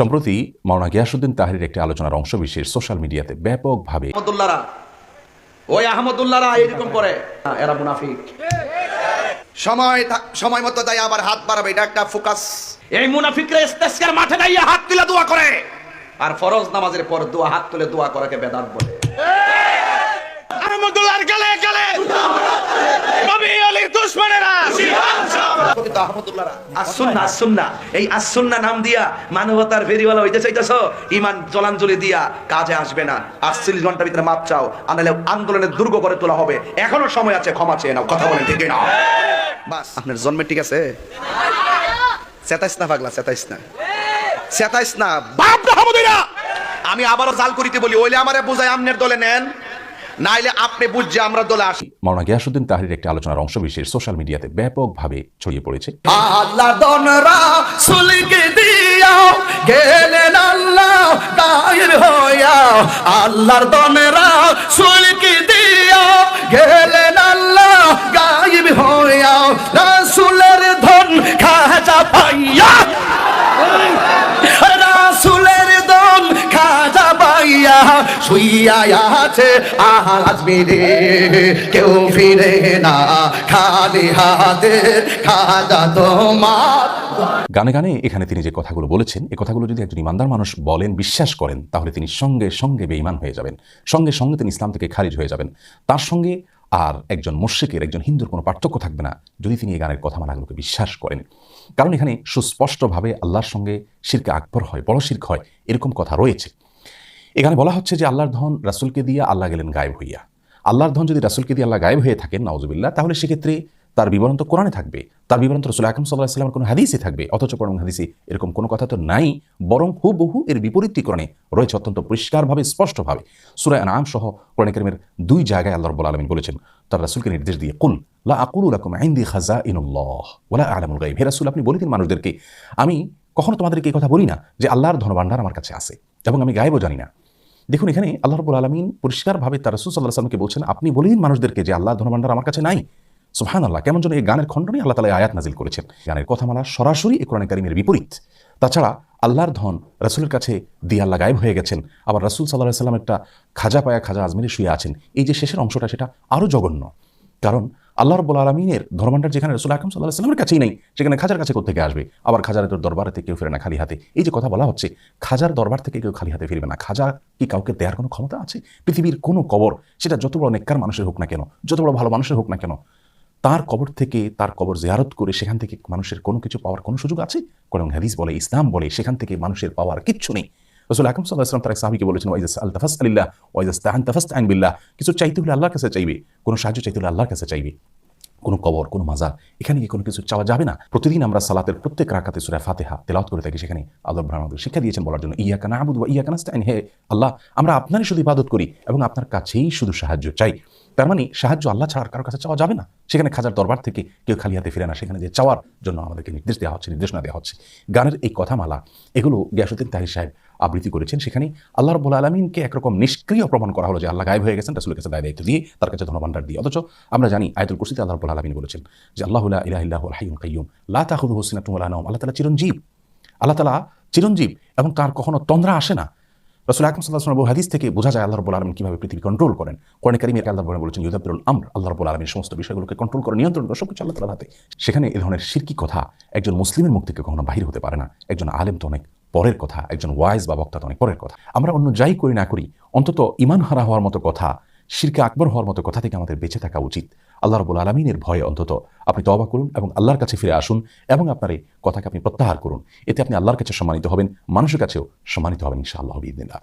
সম্প্রতি মাওনা গিয়াসুদ্দিন তাহিরের একটি আলোচনার অংশ বিশেষ সোশ্যাল মিডিয়াতে ব্যাপকভাবে আহমদুল্লাহরা। ওই আহমদুল্লাহরা এরকম করে। এরা মুনাফিক। সময় সময় মতো তাই আবার হাত বাড়াবে এটা একটা ফোকাস। এই মুনাফিকরা ইস্তেসকার মাঠে দাঁড়িয়ে হাত তুলে দোয়া করে। আর ফরজ নামাজের পর দোয়া হাত তুলে দোয়া করাকে বেদাত বলে। আহমদুল্লাহর গালে গালে। নবী আলীর প্রকৃত আহমদুল্লাহরা। আসুন্না আসুন্না এই আসুন্না নাম দিয়া মানবতার ফেরিওয়ালা হইতে চাইতেছ? ইমান জলাঞ্জলি দিয়া কাজে আসবে না। আটচল্লিশ ঘণ্টার ভিতরে মাপ চাও আনালে আন্দোলনের দুর্গ করে তোলা হবে। এখনও সময় আছে ক্ষমা চেয়ে নাও। কথা বলেন ঠিক না। বাস আপনার জন্মে ঠিক আছে? চেতাইস না পাগলা চেতাইস না। চেতাইস না। বাপ আমি আবারও জাল করিতে বলি ওইলে আমারে বুঝাই আমনের দলে নেন। নাইলে আপনি বুঝছে আমরা দলে আসি। মাওনা গিয়াসুদ্দিন তাহিরের একটি আলোচনার অংশ বিশেষ সোশ্যাল মিডিয়াতে ব্যাপকভাবে ছড়িয়ে পড়েছে। আল্লাহ দনরা সুলকে দিয়া গেলেন আল্লাহ দায়ের হইয়া আল্লাহর দনরা সুলকে দিয়া গেলেন আল্লাহ গায়েব হইয়া রাসূলের পাইয়া শুইয়া আছে আজ মেরে কেউ ফিরে না, খালি হাতে খাজা তোমার। গানে গানে এখানে তিনি যে কথাগুলো বলেছেন এই কথাগুলো যদি একজন ইমানদার মানুষ বলেন, বিশ্বাস করেন, তাহলে তিনি সঙ্গে সঙ্গে বেঈমান হয়ে যাবেন। সঙ্গে সঙ্গে তিনি ইসলাম থেকে খারিজ হয়ে যাবেন। তার সঙ্গে আর একজন মুশ্রিকের, একজন হিন্দুর কোনো পার্থক্য থাকবে না, যদি তিনি এই গানের কথামালাগুলোকে বিশ্বাস করেন। কারণ এখানে সুস্পষ্টভাবে আল্লাহর সঙ্গে শিরকে আকবর হয় বড় শির্ক হয়, এরকম কথা রয়েছে। এখানে বলা হচ্ছে যে আল্লাহর ধন রাসুলকে দিয়ে আল্লাহ গেলেন গায়েব হইয়া। আল্লাহর ধন যদি রাসুলকে দিয়ে আল্লাহ গায়েব হয়ে থাকেন নওয়াজুবিল্লাহ তাহলে সেক্ষেত্রে তার বিবরণ তো কোরআনে থাকবে। তার বিবরণ তো রসুল আকরম সাল্লাহ সাল্লামের কোনো হাদিসে থাকবে। অথচ কোরআন হাদিসে এরকম কোনো কথা তো নাই, বরং হুবহু এর বিপরীতটি কোরআনে রয়েছে অত্যন্ত পরিষ্কারভাবে, স্পষ্টভাবে। সুরায় আনাম সহ কোরআন করিমের দুই জায়গায় আল্লাহ রব্বুল আলমিন বলেছেন, তার রাসুলকে নির্দেশ দিয়ে, কুল লা আকুল লাকুম আইন্দি খাজা ইনুল্লাহ ওলা আলামুল গাইব হে রাসুল, আপনি বলে দিন মানুষদেরকে, আমি কখনো তোমাদেরকে এই কথা বলি না যে আল্লাহর ধন ধনভাণ্ডার আমার কাছে আছে এবং আমি গায়েবও জানি না। দেখুন, এখানে আল্লাহ রবুল আলমিন পরিষ্কারভাবে তার রসুল সাল্লাহ সাল্লামকে বলছেন, আপনি বলে দিন মানুষদেরকে যে আল্লাহ ধনভাণ্ডার আমার কাছে নাই? সুহান আল্লাহ কেমন যেন এই গানের খণ্ডনে আল্লাহ তালা আয়াত নাজিল করেছেন। গানের কথামালা সরাসরি এই কোরআন কারিমের বিপরীত। তাছাড়া আল্লাহর ধন রাসুলের কাছে দিয়ে আল্লাহ গায়েব হয়ে গেছেন। আবার রাসুল সাল্লাহ সাল্লাম একটা খাজা পায়া খাজা আজমিরে শুয়ে আছেন। এই যে শেষের অংশটা, সেটা আরও জঘন্য। কারণ আল্লাহ রব্বুল আলমিনের ধর্মান্ডার যেখানে রসুল আকরম সাল্লাহ সাল্লামের কাছেই নেই, সেখানে খাজার কাছে কোথেকে আসবে? আবার খাজার তোর দরবারে কেউ ফিরে না, খালি হাতে। এই যে কথা বলা হচ্ছে, খাজার দরবার থেকে কেউ খালি হাতে ফিরবে না। খাজা কি কাউকে দেওয়ার কোনো ক্ষমতা আছে? পৃথিবীর কোনো কবর, সেটা যত বড় নেককার মানুষের হোক না কেন, যত বড় ভালো মানুষের হোক না কেন, তার কবর থেকে তার কবর জিয়ারত করে সেখান থেকে মানুষের কোনো কিছু পাওয়ার কোনো সুযোগ আছে? কোরআন হাদিস বলে, ইসলাম বলে, সেখান থেকে মানুষের পাওয়ার কিচ্ছু নেই। রসুল আকরম সাল্লাহ তার এক সাহাবিকে বলেছেন ওয়াইজাস আল তাফাস আলিল্লাহ ওয়াইজাস তাহান তাফাস আইন বিল্লাহ কিছু চাইতে হলে আল্লাহর কাছে চাইবে কোনো সাহায্য চাইতে হলে আল্লাহর কাছে চাইবে কোনো কবর কোনো মাজার এখানে কোনো কিছু চাওয়া যাবে না। প্রতিদিন আমরা সালাতের প্রত্যেক রাকাতে সুরা ফাতেহা তেলাওয়াত করে থাকি সেখানে। আল্লাহ আমাদের শিক্ষা দিয়েছেন বলার জন্য ইয়া কানা আবুদ ইয়া কানাস্তাইন হে আল্লাহ, আমরা আপনারই শুধু ইবাদত করি এবং আপনার কাছেই শুধু সাহায্য চাই। তার মানে সাহায্য আল্লাহ ছাড়া আর কারোর কাছে চাওয়া যাবে না। সেখানে খাজার দরবার থেকে কেউ খালি হাতে ফিরে না। সেখানে যে চাওয়ার জন্য আমাদেরকে নির্দেশ দেওয়া হচ্ছে, নির্দেশনা দেওয়া হচ্ছে। গানের এই কথামালা, এগুলো গ্যাসুদ্দিন তাহির সাহেব আবৃত্তি করেছেন সেখানে আল্লাহ রব্বুল আলমিনকে একরকম নিষ্ক্রিয় প্রমাণ করা হলো যে আল্লাহ গায়েব হয়ে গেছেন, রাসুলের কাছে দায় দায়িত্ব দিয়ে তার কাছে ধনভাণ্ডার দিয়ে। অথচ আমরা জানি আয়তুল কুরসিতে আল্লাহ রব্বুল আলমিন বলেছেন যে, আল্লাহ ইলাহ ইল্লাহ হাইম কাইম লা তাহুদ হোসিনা তুমুল আল্লাহ তালা চিরঞ্জীব। আল্লাহ তালা চিরঞ্জীব এবং তার কখনো তন্দ্রা আসে না। রসুল আকরম সাল্লাহ হাদিস থেকে বোঝা যায় আল্লাহ রব্বুল আলমিন কীভাবে পৃথিবী কন্ট্রোল করেন। কোরআন কারিমের আল্লাহ বলে বলেছেন ইউদাবুল আমর আল্লাহ রব্বুল আলমীর সমস্ত বিষয়গুলোকে কন্ট্রোল করে, নিয়ন্ত্রণ করে, সবকিছু আল্লাহ তালার হাতে। সেখানে এ ধরনের সিরকি কথা একজন মুসলিমের মুখ থেকে কখনো বাহির হতে পারে না। একজন আলেম তো অনেক পরের কথা, একজন ওয়াইজ বা বক্তা তো অনেক পরের কথা। আমরা অন্য যাই করি না করি, অন্তত ইমান হারা হওয়ার মতো কথা শিরকে আকবর হওয়ার মতো কথা থেকে আমাদের বেঁচে থাকা উচিত। আল্লাহ রবুল আলমিনের ভয়ে অন্তত আপনি তবা করুন এবং আল্লাহর কাছে ফিরে আসুন এবং আপনার এই কথাকে আপনি প্রত্যাহার করুন। এতে আপনি আল্লাহর কাছে সম্মানিত হবেন, মানুষের কাছেও সম্মানিত হবেন ইনশাআল্লাহ বিদিনা